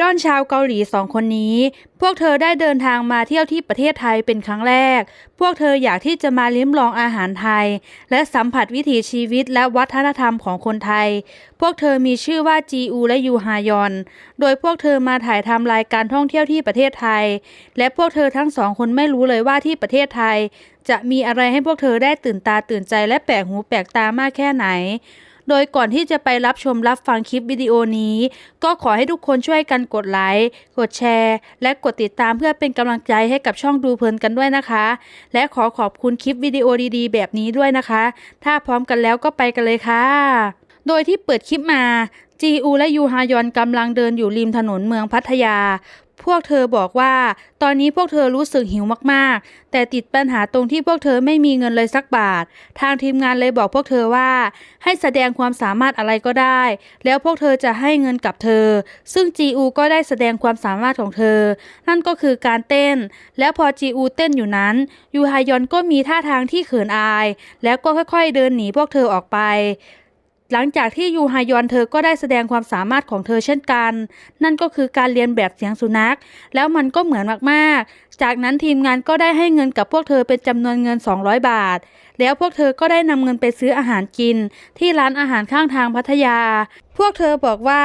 ดอลชาวเกาหลีสองคนนี้ พวกเธอได้เดินทางมาเที่ยวที่ประเทศไทยเป็นครั้งแรก พวกเธออยากที่จะมาลิ้มลองอาหารไทย และสัมผัสวิถีชีวิตและวัฒนธรรมของคนไทย พวกเธอมีชื่อว่าจีอูและยูฮายอน โดยพวกเธอมาถ่ายทำรายการท่องเที่ยวที่ประเทศไทย และพวกเธอทั้งสองคนไม่รู้เลยว่าที่ประเทศไทย จะมีอะไรให้พวกเธอได้ตื่นตาตื่นใจและแปลกหูแปลกตามากแค่ไหน โดยก่อนที่จะไปรับชมรับฟังคลิปวิดีโอนี้ ก็ขอให้ทุกคนช่วยกันกดไลค์ กดแชร์ และกดติดตามเพื่อเป็นกำลังใจให้กับช่องดูเพลินกันด้วยนะคะ และขอขอบคุณคลิปวิดีโอดีๆ แบบนี้ด้วยนะคะ ถ้าพร้อมกันแล้วก็ไปกันเลยค่ะ โดยที่เปิดคลิปมาจีอูและยูฮายอนกำลังเดินอยู่ริมถนนเมืองพัทยา พวกเธอบอกว่า ตอนนี้พวกเธอรู้สึกหิวมากๆ แต่ติดปัญหาตรงที่พวกเธอไม่มีเงินเลยสักบาท ทางทีมงานเลยบอกพวกเธอว่า ให้แสดงความสามารถอะไรก็ได้ แล้วพวกเธอจะให้เงินกับเธอ ซึ่งจีอูก็ได้แสดงความสามารถของเธอ นั่นก็คือการเต้น แล้วพอจีอูเต้นอยู่นั้นยูฮายอนก็มีท่าทางที่เขินอาย แล้วก็ค่อยๆเดินหนีพวกเธอออกไป หลังจากที่ยูฮายอนเธอก็ได้แสดงความสามารถของเธอเช่นกัน นั่นก็คือการเรียนแบบเสียงสุนัข แล้วมันก็เหมือนมากๆ จากนั้นทีมงานก็ได้ให้เงินกับพวกเธอเป็นจำนวนเงิน 200 บาท แล้วพวกเธอก็ได้นำเงินไปซื้ออาหารกิน ที่ร้านอาหารข้างทางพัทยาพวกเธอบอกว่า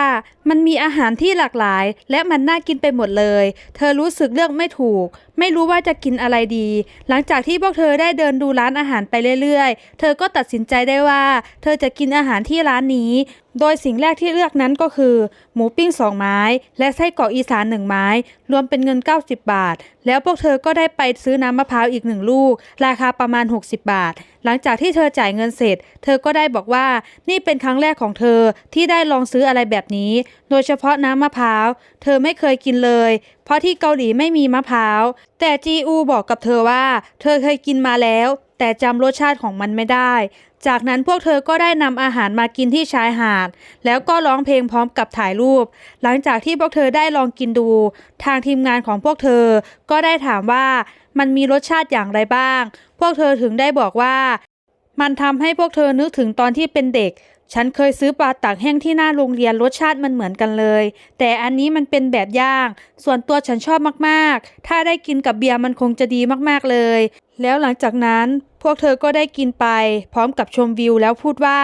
มันมีอาหารที่หลากหลาย และมันน่ากินไปหมดเลย เธอรู้สึกเลือกไม่ถูก ไม่รู้ว่าจะกินอะไรดี หลังจากที่พวกเธอได้เดินดูร้านอาหารไปเรื่อยๆ เธอก็ตัดสินใจได้ว่า เธอจะกินอาหารที่ร้านนี้ โดยสิ่งแรกที่เลือกนั้นก็คือ หมูปิ้งสองไม้ และไส้กรอกอีสานหนึ่งไม้ รวมเป็นเงิน 90 บาท แล้วพวกเธอก็ได้ไปซื้อน้ำมะพร้าวอีกหนึ่งลูก ราคาประมาณ 60 บาท หลังจากที่เธอจ่ายเงินเสร็จ เธอก็ได้บอกว่านี่เป็นครั้งแรกของเธอที่ได้ลองซื้ออะไรแบบนี้ โดยเฉพาะน้ำมะพร้าว เธอไม่เคยกินเลย เพราะที่เกาหลีไม่มีมะพร้าว แต่จีอูบอกกับเธอว่า เธอเคยกินมาแล้วแต่จำรสชาติของมันไม่ได้ จากนั้นพวกเธอก็ได้นำอาหารมากินที่ชายหาด แล้วก็ร้องเพลงพร้อมกับถ่ายรูป หลังจากที่พวกเธอได้ลองกินดู ทางทีมงานของพวกเธอก็ได้ถามว่ามันมีรสชาติอย่างไรบ้าง พวกเธอถึงได้บอกว่า มันทำให้พวกเธอนึกถึงตอนที่เป็นเด็ก ฉันเคยซื้อปลาตากแห้งที่หน้าโรงเรียนรสชาติมันเหมือนกันเลย แต่อันนี้มันเป็นแบบย่าง ส่วนตัวฉันชอบมากๆ ถ้าได้กินกับเบียร์มันคงจะดีมากๆเลย แล้วหลังจากนั้นพวกเธอก็ได้กินไป พร้อมกับชมวิวแล้วพูดว่า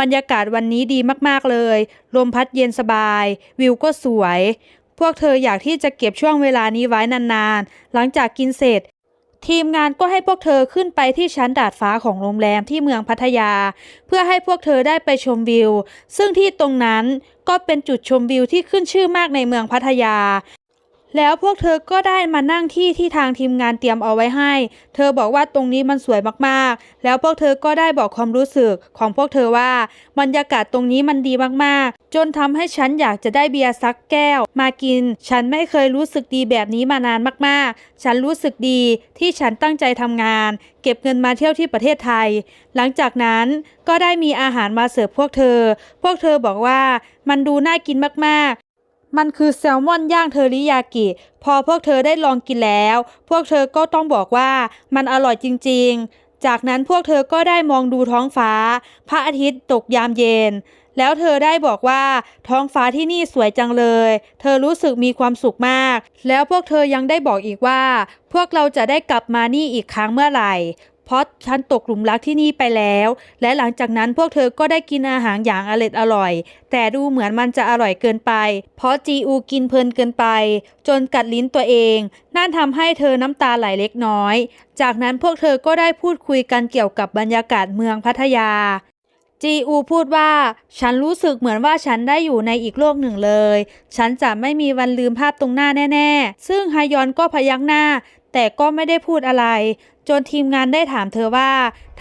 บรรยากาศวันนี้ดีมากๆเลย ลมพัดเย็นสบาย วิวก็สวย พวกเธออยากที่จะเก็บช่วงเวลานี้ไว้นานๆ หลังจากกินเสร็จ ทีมงานก็ให้พวกเธอขึ้นไปที่ชั้นดาดฟ้าของโรงแรมที่เมืองพัทยา เพื่อให้พวกเธอได้ไปชมวิว ซึ่งที่ตรงนั้นก็เป็นจุดชมวิวที่ขึ้นชื่อมากในเมืองพัทยา แล้วพวกเธอก็ได้มานั่งที่ที่ทางทีมงานเตรียมเอาไว้ให้ เธอบอกว่าตรงนี้มันสวยมากๆ แล้วพวกเธอก็ได้บอกความรู้สึกของพวกเธอว่าบรรยากาศตรงนี้มันดีมากๆ จนทำให้ฉันอยากจะได้เบียร์สักแก้ว มากิน ฉันไม่เคยรู้สึกดีแบบนี้มานานมากๆ ฉันรู้สึกดีที่ฉันตั้งใจทำงาน เก็บเงินมาเที่ยวที่ประเทศไทย หลังจากนั้นก็ได้มีอาหารมาเสิร์ฟพวกเธอ พวกเธอบอกว่ามันดูน่ากินมากๆ มันคือแซลมอนย่างเทอริยากิ พอพวกเธอได้ลองกินแล้ว พวกเธอก็ต้องบอกว่ามันอร่อยจริง ๆ จากนั้นพวกเธอก็ได้มองดูท้องฟ้า พระอาทิตย์ตกยามเย็น แล้วเธอได้บอกว่าท้องฟ้าที่นี่สวยจังเลย เธอรู้สึกมีความสุขมาก แล้วพวกเธอยังได้บอกอีกว่า พวกเราจะได้กลับมานี่อีกครั้งเมื่อไหร่ เพราะฉันตกหลุมรักที่นี่ไปแล้ว และหลังจากนั้นพวกเธอก็ได้กินอาหารอย่างอร็ดอร่อย แต่ดูเหมือนมันจะอร่อยเกินไป เพราะจีอูกินเพลินเกินไป จนกัดลิ้นตัวเอง นั่นทำให้เธอน้ำตาไหลเล็กน้อย จากนั้นพวกเธอก็ได้พูดคุยกันเกี่ยวกับบรรยากาศเมืองพัทยาจีอูพูดว่า ฉันรู้สึกเหมือนว่าฉันได้อยู่ในอีกโลกหนึ่งเลย ฉันจะไม่มีวันลืมภาพตรงหน้าแน่ ๆ ซึ่งฮายอนก็พยักหน้า แต่ก็ไม่ได้พูดอะไร จนทีมงานได้ถามเธอว่า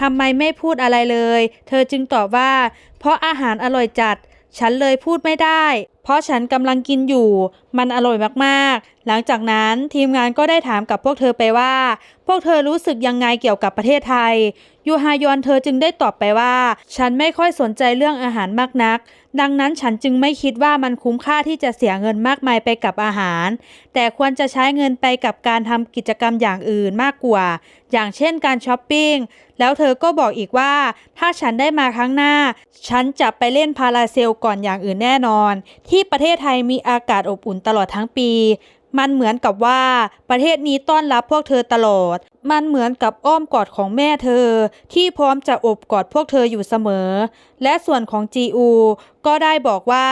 ทำไมไม่พูดอะไรเลย เธอจึงตอบว่า เพราะอาหารอร่อยจัด ฉันเลยพูดไม่ได้เพราะฉันกำลังกินอยู่ มันอร่อยมากๆ หลังจากนั้นทีมงานก็ได้ถามกับพวกเธอไปว่า พวกเธอรู้สึกยังไงเกี่ยวกับประเทศไทย ยูฮายอนเธอจึงได้ตอบไปว่า ฉันไม่ค่อยสนใจเรื่องอาหารมากนัก ดังนั้นฉันจึงไม่คิดว่ามันคุ้มค่าที่จะเสียเงินมากมายไปกับอาหาร แต่ควรจะใช้เงินไปกับการทำกิจกรรมอย่างอื่นมากกว่า อย่างเช่นการช้อปปิ้ง แล้วเธอก็บอกอีกว่า ถ้าฉันได้มาครั้งหน้า ฉันจะไปเล่นพาราเซลก่อนอย่างอื่นแน่นอนทที่ประเทศไทยมีอากาศอบอุ่นตลอดทั้งปี มันเหมือนกับว่าประเทศนี้ต้อนรับพวกเธอตลอด มันเหมือนกับอ้อมกอดของแม่เธอ ที่พร้อมจะอบกอดพวกเธออยู่เสมอ และส่วนของจีอูก็ได้บอกว่า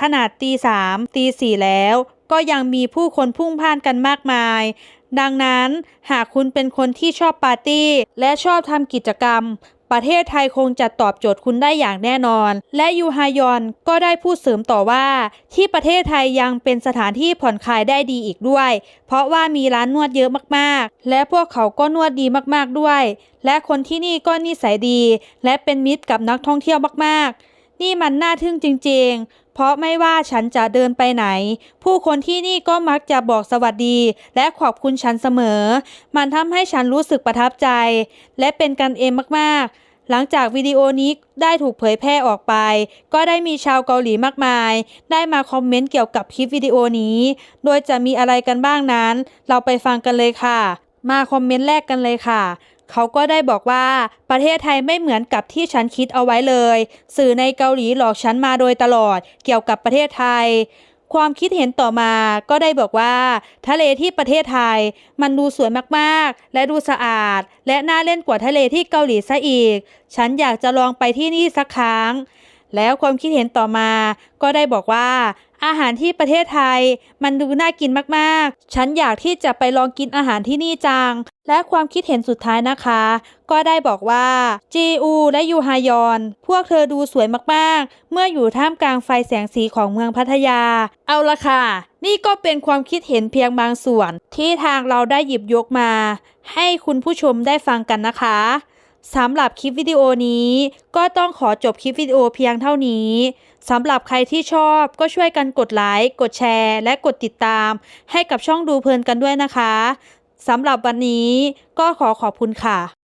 ขนาดตีสามตีสี่แล้ว ก็ยังมีผู้คนพุ่งพ่านกันมากมายดังนั้นหากคุณเป็นคนที่ชอบปาร์ตี้ และชอบทำกิจกรรม ประเทศไทยคงจะตอบโจทย์คุณได้อย่างแน่นอน และยูฮายอนก็ได้พูดเสริมต่อว่า ที่ประเทศไทยยังเป็นสถานที่ผ่อนคลายได้ดีอีกด้วย เพราะว่ามีร้านนวดเยอะมากๆ และพวกเขาก็นวดดีมากๆด้วย และคนที่นี่ก็นิสัยดี และเป็นมิตรกับนักท่องเที่ยวมากๆนี่มันน่าทึ่งจริง ๆ เพราะไม่ว่าฉันจะเดินไปไหน ผู้คนที่นี่ก็มักจะบอกสวัสดี และขอบคุณฉันเสมอ มันทำให้ฉันรู้สึกประทับใจ และเป็นกันเองมาก ๆ หลังจากวิดีโอนี้ได้ถูกเผยแพร่ออกไป ก็ได้มีชาวเกาหลีมากมาย ได้มาคอมเมนต์เกี่ยวกับคลิปวิดีโอนี้ โดยจะมีอะไรกันบ้างนั้น เราไปฟังกันเลยค่ะ มาคอมเมนต์แรกกันเลยค่ะเขาก็ได้บอกว่าประเทศไทยไม่เหมือนกับที่ฉันคิดเอาไว้เลย สื่อในเกาหลีหลอกฉันมาโดยตลอดเกี่ยวกับประเทศไทย ความคิดเห็นต่อมาก็ได้บอกว่า ทะเลที่ประเทศไทย มันดูสวยมากๆ และดูสะอาด และน่าเล่นกว่าทะเลที่เกาหลีซะอีก ฉันอยากจะลองไปที่นี่สักครั้ง แล้วความคิดเห็นต่อมา ก็ได้บอกว่า อาหารที่ประเทศไทย มันดูน่ากินมากๆ ฉันอยากที่จะไปลองกินอาหารที่นี่จัง และความคิดเห็นสุดท้ายนะคะ ก็ได้บอกว่าจีอูและยูฮายอน พวกเธอดูสวยมากๆ เมื่ออยู่ท่ามกลางไฟแสงสีของเมืองพัทยา เอาละค่ะ นี่ก็เป็นความคิดเห็นเพียงบางส่วน ที่ทางเราได้หยิบยกมา ให้คุณผู้ชมได้ฟังกันนะคะ สำหรับคลิปวิดีโอนี้ก็ต้องขอจบคลิปวิดีโอเพียงเท่านี้สำหรับใครที่ชอบก็ช่วยกันกดไลค์กดแชร์ และกดติดตาม ให้กับช่องดูเพลินกันด้วยนะคะสำหรับวันนี้ก็ขอขอบคุณค่ะ